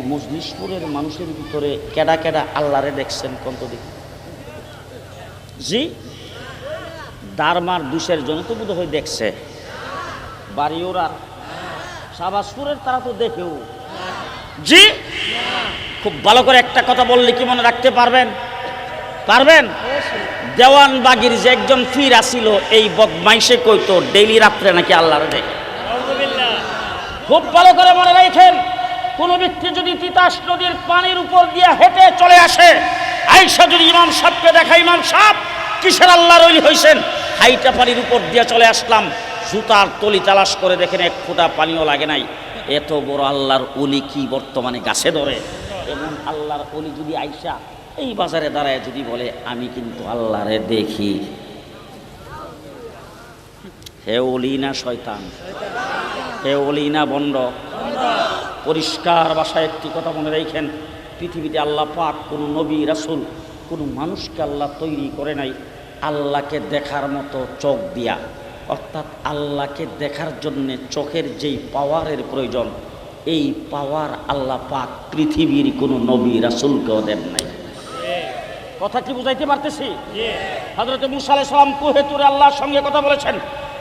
এই মজলিশপুরের মানুষের ভিতরে কেডা কেডা আল্লাহরে দেখছেন কত দেখি। জি দারমার দুশের জন্য তো বোধ হয় দেখছে। বাড়িওরা শাহবাজপুরের তারা তো দেখেও। জি খুব ভালো করে একটা কথা বললে কি মনে রাখতে পারবেন? পারবেন? দেওয়ানবাগির যে একজন ফির আসিল এই বদমাইশে কইতো ডেইলি রাত্রে নাকি আল্লাহরে দেখে। খুব ভালো করে মনে রাখেন। কোন ব্যক্তি যদি তিতাস নদীর পানির উপর দিয়ে হেঁটে চলে আসে আইসা যদি ইমাম সাহকে দেখা, ইমাম সাহ কিসের আল্লাহর ওলি হয়েছেন হাইটা পানির উপর দিয়ে চলে আসলাম, জুতার তলি তালাশ করে দেখেন এক ফোঁটা পানিও লাগে নাই। এত বড় আল্লাহর অলি কি বর্তমানে গাছে ধরে? এমন আল্লাহর অলি যদি আইসা এই বাজারে দাঁড়ায় যদি বলে, আমি কিন্তু আল্লাহরে দেখি। হে অলি না শয়তান, হে অলি না বন্ড পরিষ্কার ভাষায় একটি কথা মনে রাখেন, পৃথিবীতে আল্লাহ পাক কোনো নবী, রাসুল, কোনো মানুষকে আল্লাহ তৈরি করে নাই, আল্লাহকে দেখার মতো চোখ দিয়া। অর্থাৎ আল্লাহকে দেখার জন্যে চোখের যেই পাওয়ারের প্রয়োজন, এই পাওয়ার আল্লাহ পাক পৃথিবীর কোনো নবী, রাসুলকেও দেন নাই। কথা কি বুঝাইতে পারতেছি? হজরত মুসা সালাম কুহে তুরে আল্লাহর সঙ্গে কথা বলেছেন।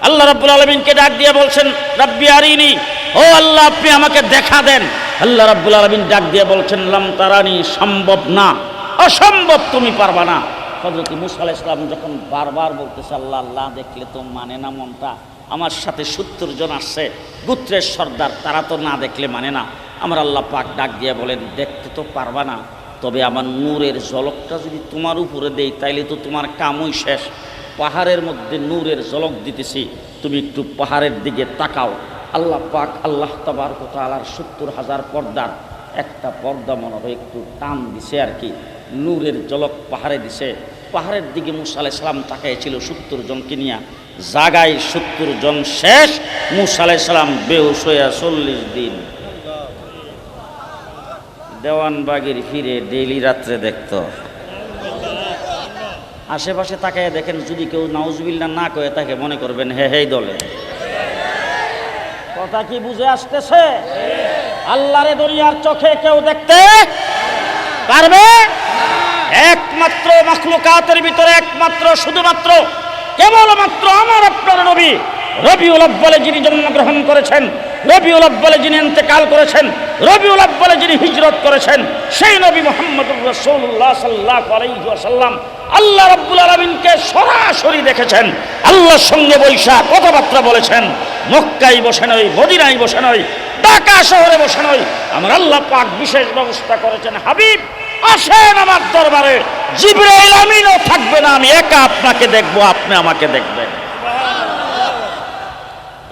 আল্লাহ রাব্বুল আলামিনকে ডাক দিয়ে বলছেন, রাব্বি আরিনি ও আল্লাহ, আপনি আমাকে দেখা দেন। আল্লাহ রাব্বুল আলামিন ডাক দিয়ে বলছেন, লাম তারানি, সম্ভব না। অসম্ভব, তুমি পারবা না। হজরত মুসা আলাইহিস সালাম যখন বারবার বলতেছে, আল্লাহ আল্লাহ, দেখলে তো মানে না মনটা। আমার সাথে সত্তর জন আসছে। গুত্রের সর্দার, তারা তো না দেখলে মানে না। আমার আল্লাহ পাক ডাক দিয়ে বলেন, দেখতে তো পারবা না। তবে আমার নূরের ঝলকটা যদি তোমার উপরে দেই, তাইলে তো তোমার কামই শেষ। পাহাড়ের মধ্যে নূরের ঝলক দিতেছি। তুমি একটু পাহাড়ের দিকে তাকাও। আল্লাহ পাক আল্লাহ তাবার তালার সত্তর হাজার পর্দার একটা পর্দা মনে হয় একটু টান দিছে আর কি। নূরের জলক পাহাড়ে দিছে। পাহাড়ের দিকে মুসা আলাই সালাম তাকাইছিল সত্তর জনকে নিয়ে। জাগায় সত্তর জন শেষ। মুসা আলাই সালাম বেহুশ হইয়া চল্লিশ দিন দেওয়ানবাগের ফিরে ডেইলি রাত্রে দেখত। আশেপাশে তাকায় দেখেন যদি কেউ নাউজবিল্লা না কয়ে তাকে মনে করবেন, হে হেই দলে। কথা কি বুঝে আসতেছে? আল্লাহরে দুনিয়ার চোখে কেউ দেখতে পারবে? একমাত্র মখলুকাতের ভিতরে একমাত্র, শুধুমাত্র, কেবলমাত্র আমার আপনার নবী রবিউল বলে যিনি জন্মগ্রহণ করেছেন। রবিউল আব্বালে যিনি ইন্তেকাল করেছেন, রবিউল আব্বালে যিনি হিজরত করেছেন, সেই নবী মোহাম্মদ রসুল্লাহ সাল্লাহ আলাইসাল্লাম আল্লাহ রব্বুল আলমিনকে সরাসরি দেখেছেন। আল্লাহর সঙ্গে বৈশা কথাবার্তা বলেছেন। মক্কাই বসে নয়, মদিনায় বসে নয়, ঢাকা শহরে বসে নয়। আমার আল্লাহ পাক বিশেষ ব্যবস্থা করেছেন, হাবিব, আসেন আমার দরবারে। জিব্রাইল আমিনও থাকবে না, আমি একা আপনাকে দেখব, আপনি আমাকে দেখবেন।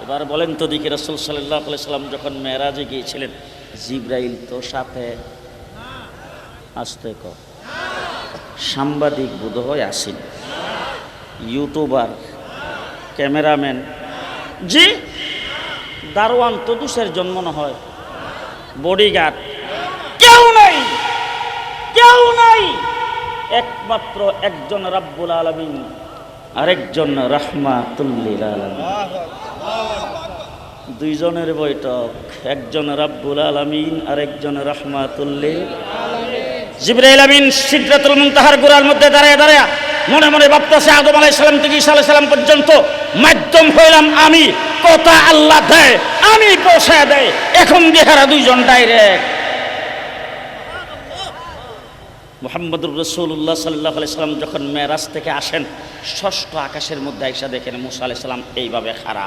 এবার বলেন তো দিকে রসুল সাল্লাহ সাল্লাম যখন মেয়েরাজে গিয়েছিলেন, জিব্রাইল তো সাথে আসতে ক সাংবাদিক বোধহয় আসেন। ইউটিউবার, ক্যামেরাম্যান, জি, দারোয়ান তো দুসের জন্ম না হয়। বডিগার্ড। কেউ নাই কেউ নাই। একমাত্র একজন রাব্বুল আলমিন, আরেকজন রাহমাতুল্লিল আলমিন। দুইজনের বৈঠক, একজন রাব্বুল আলমিন, আরেকজন রাহমাতুল্লিল জিব্রাইল আমিন সিদ্রাতুল মুনতাহার গোড়ার মধ্যে দাঁড়ায় দাঁড়ায় মনে মনে ভাবতেছে আদম আলাই সালাম থেকে ঈসা সালাম পর্যন্ত মাধ্যম হইলাম আমি, কথা আল্লাহ দেয়, আমি পৌঁছায় দেয়, এখন দেহারা দুইজন ডাইরেক্ট। মোহাম্মদুর রসুল্লাহ সাল্লাহ আলি সাল্লাম যখন মেরাজ থেকে আসেন, ষষ্ঠ আকাশের মধ্যে আইসা দেখেন মুসা আলাই সাল্লাম এইভাবে খারা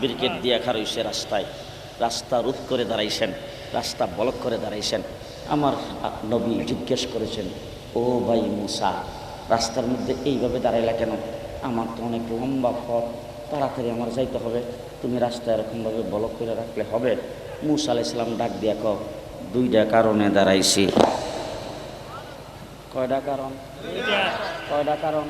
ব্রিকেট দিয়ে খারইছে রাস্তায়। রাস্তা রোধ করে দাঁড়াইছেন, রাস্তা বলক করে দাঁড়াইছেন। আমার নবী জিজ্ঞেস করেছেন, ও ভাই মুসা, রাস্তার মধ্যে এইভাবে দাঁড়াইলা কেন? আমার তো অনেক লম্বা পথ, তাড়াতাড়ি আমার যাইতে হবে। তুমি রাস্তা এরকমভাবে বলক করে রাখলে হবে? মুসা আলাই সাল্লাম ডাক দিয়া ক দুইটা কারণে দাঁড়াইছি। কয়টা কারণ? কয়টা কারণ?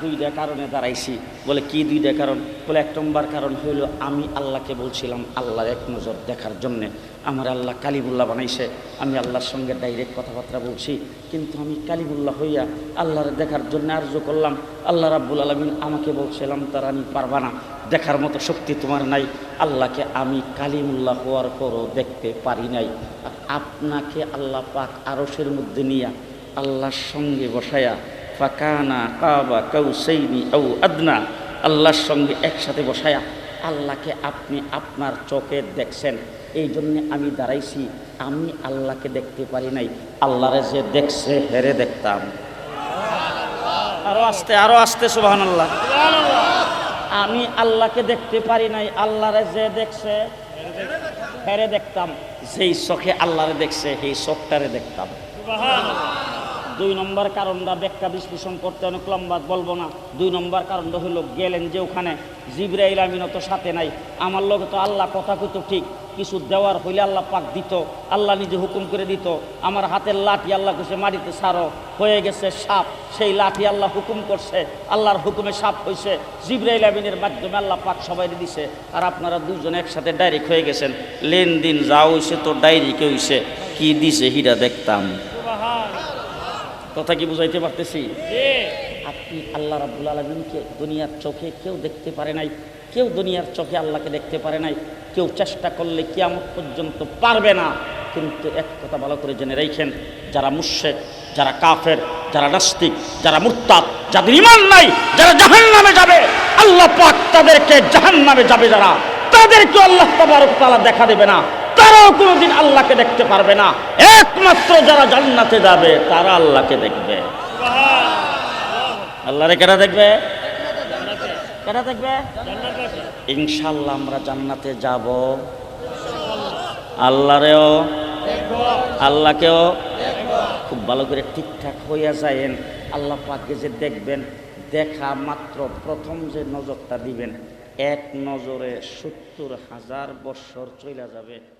দুইটা কারণে দাঁড়াইছি। বলে, কি দুইটা কারণ? বলে, এক নম্বর কারণ হইল আমি আল্লাহকে বলছিলাম আল্লাহ এক নজর দেখার জন্যে। আমার আল্লাহ কালিবুল্লাহ বানাইছে। আমি আল্লাহর সঙ্গে ডাইরেক্ট কথাবার্তা বলছি। কিন্তু আমি কালিবুল্লাহ হইয়া আল্লাহর দেখার জন্য আর্য করলাম। আল্লাহ রাব্বুল আলমিন আমাকে বলছিলাম, তার আমি পারবা না। দেখার মতো শক্তি তোমার নাই। আল্লাহকে আমি কালিমুল্লাহ হওয়ার পরও দেখতে পারি নাই। আর আপনাকে আল্লাহ পাক আরসের মধ্যে নিয়া আল্লাহর সঙ্গে বসায়া ফাকানা কাবা কাউসাইনি আউ আদনা। আল্লাহর সঙ্গে একসাথে বসায়া আল্লাহকে আপনি আপনার চোখে দেখছেন। এই জন্যে আমি দাঁড়াইছি, আমি আল্লাহকে দেখতে পারি নাই। আল্লাহরে যে দেখছে, হেরে দেখতাম। আরও আস্তে আরও আস্তে সুবাহান আল্লাহ আমি আল্লাহকে দেখতে পারি নাই, আল্লাহরে যে দেখছে, হেরে দেখতাম। যেই চোখে আল্লাহরে দেখছে, সেই চোখটারে দেখতাম। দুই নম্বর কারণটা ব্যাখ্যা বিশ্লেষণ করতে অনেক লম্বা বলব না। দুই নম্বর কারণটা হলো, গেলেন যে ওখানে জিব্রাইল আমিনও তো সাথে নাই। আমার লোকে তো আল্লাহ কথা কইতো ঠিক, কিছু দেওয়ার হইলে আল্লাহ পাক দিত, আল্লাহ নিজে হুকুম করে দিত, আমার হাতের লাঠি আল্লাহ কইছে, মাটিতে সারো হয়ে গেছে সাপ, সেই লাঠি আল্লাহ হুকুম করছে, আল্লাহর হুকুমে সাপ হয়েছে জিব্রাইল আমিনের মাধ্যমে আল্লাহ পাক সবাই দিছে, আর আপনারা দুজন একসাথে ডাইরেক্ট হয়ে গেছেন, লেনদিন যা হইছে তো ডাইরেক্ট হইছে, কি দিছে হিরা দেখতাম। কথা কি বুঝাইতে পারতেছি? আপনি আল্লাহ রাবুল আলমিনকে দুনিয়ার চোখে কেউ দেখতে পারে নাই কেউ দুনিয়ার চোখে আল্লাহকে দেখতে পারে নাই কেউ চেষ্টা করলে কিয়ামত পর্যন্ত পারবে না। কিন্তু এক কথা ভালো করে জেনে রেখেন যারা মুর্শেক যারা কাফের যারা নাস্তিক যারা মুরতাদ যাদের ইমান নাই যারা জাহান নামে যাবে আল্লাহ পাক তাদেরকে জাহান নামে যাবে যারা। তাদেরকে আল্লাহ তাবারক তাআলা দেখা দেবে না। তারাও কোনোদিন আল্লাহকে দেখতে পারবে না। একমাত্র যারা জান্নাতে যাবে, তারা আল্লাহকে দেখবে। আল্লাহরে কেনা দেখবে? কেনা দেখবে? ইনশাল্লাহ আমরা জান্নাতে যাব। আল্লাহরেও আল্লাহকেও খুব ভালো করে ঠিকঠাক হইয়া যায়েন। আল্লাহ পাকে যে দেখবেন, দেখা মাত্র প্রথম যে নজরটা দিবেন, এক নজরে সত্তর হাজার বৎসর চলে যাবে।